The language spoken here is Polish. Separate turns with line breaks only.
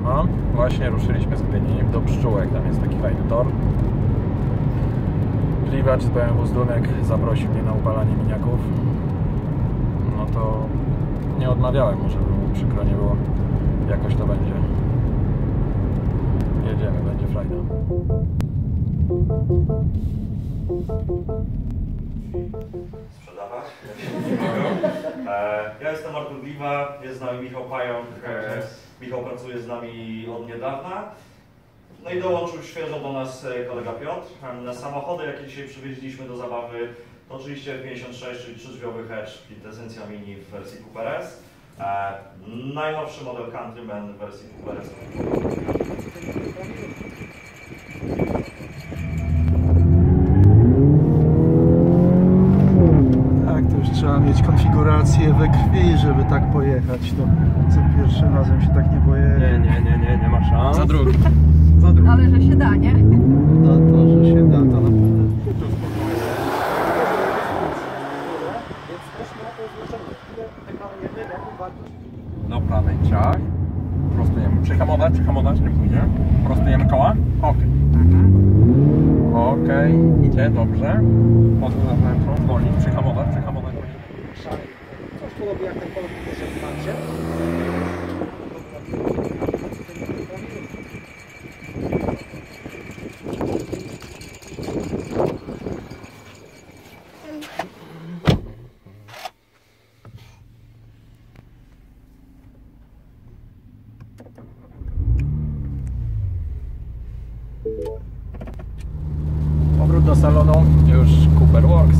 siema. Właśnie ruszyliśmy z Gdyni do Pszczółek, tam jest taki fajny tor. Gliwacz z BMW Zdunek zaprosił mnie na upalanie miniaków. No to nie odmawiałem mu, żeby mu przykro nie było. Jakoś to będzie. Jedziemy, będzie frajda.
sprzedawać. E, Ja jestem Artur Gliwa, jest z nami Michał Pająk. E, Michał pracuje z nami od niedawna. No i dołączył świeżo do nas e, kolega Piotr. E, Samochody, jakie dzisiaj przywieźliśmy do zabawy, to oczywiście F56, czyli trzydrzwiowy hatch, kwintesencja mini w wersji Cooper S. E, Najnowszy model Countryman w wersji Cooper S.
Tak, to już trzeba mieć konfigurację we krwi, żeby tak pojechać. To za pierwszym razem się tak nie boję.
Nie, nie, nie, nie, nie ma szans.
Za drugi.
Za drugim.
Ale że się da, nie?
To, to, że się da, to na pewno.
Do prawej ciach. Prostujemy. Przyhamować, przyhamować, nie pójdzie. Prostujemy koła. Okej. Okej, idzie, dobrze. Pod zewnętrzną, wolniej, przyhamować, przyhamować.
Coś podobnie jak ten kolor w macie.
Powrót do salonu, już Cooper Works.